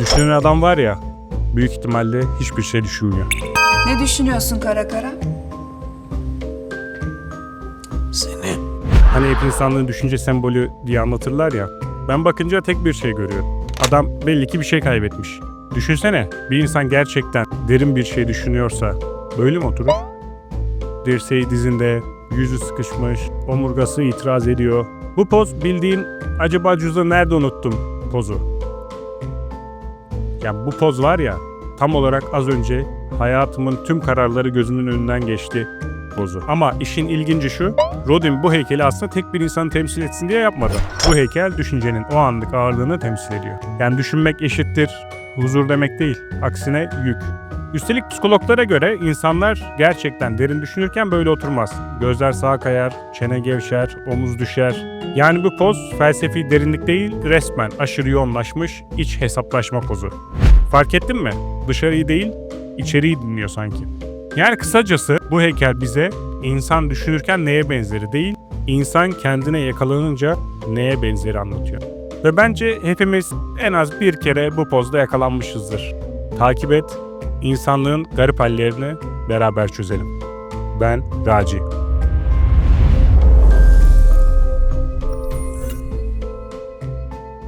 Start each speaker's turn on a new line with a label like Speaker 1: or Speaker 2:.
Speaker 1: Düşünen adam var ya, büyük ihtimalle hiçbir şey düşünmüyor.
Speaker 2: Ne düşünüyorsun kara kara?
Speaker 3: Seni.
Speaker 1: Hani hep insanlığın düşünce sembolü diye anlatırlar ya. Ben bakınca tek bir şey görüyorum. Adam belli ki bir şey kaybetmiş. Düşünsene bir insan gerçekten derin bir şey düşünüyorsa böyle mi oturur? Dirseği dizinde, yüzü sıkışmış, omurgası itiraz ediyor. Bu poz bildiğin acaba cüzdanı nerede unuttum pozu. Ya bu poz var ya tam olarak az önce hayatımın tüm kararları gözümün önünden geçti pozu. Ama işin ilginci şu, Rodin bu heykeli aslında tek bir insanı temsil etsin diye yapmadı. Bu heykel düşüncenin o anlık ağırlığını temsil ediyor. Yani düşünmek eşittir, huzur demek değil. Aksine yük. Üstelik psikologlara göre insanlar gerçekten derin düşünürken böyle oturmaz. Gözler sağa kayar, çene gevşer, omuz düşer. Yani bu poz felsefi derinlik değil, resmen aşırı yoğunlaşmış iç hesaplaşma pozu. Fark ettin mi? Dışarıyı değil, içeriği dinliyor sanki. Yani kısacası bu heykel bize insan düşünürken neye benzeri değil, insan kendine yakalanınca neye benzeri anlatıyor. Ve bence hepimiz en az bir kere bu pozda yakalanmışızdır. Takip et, insanlığın garip hallerini beraber çözelim. Ben Raci.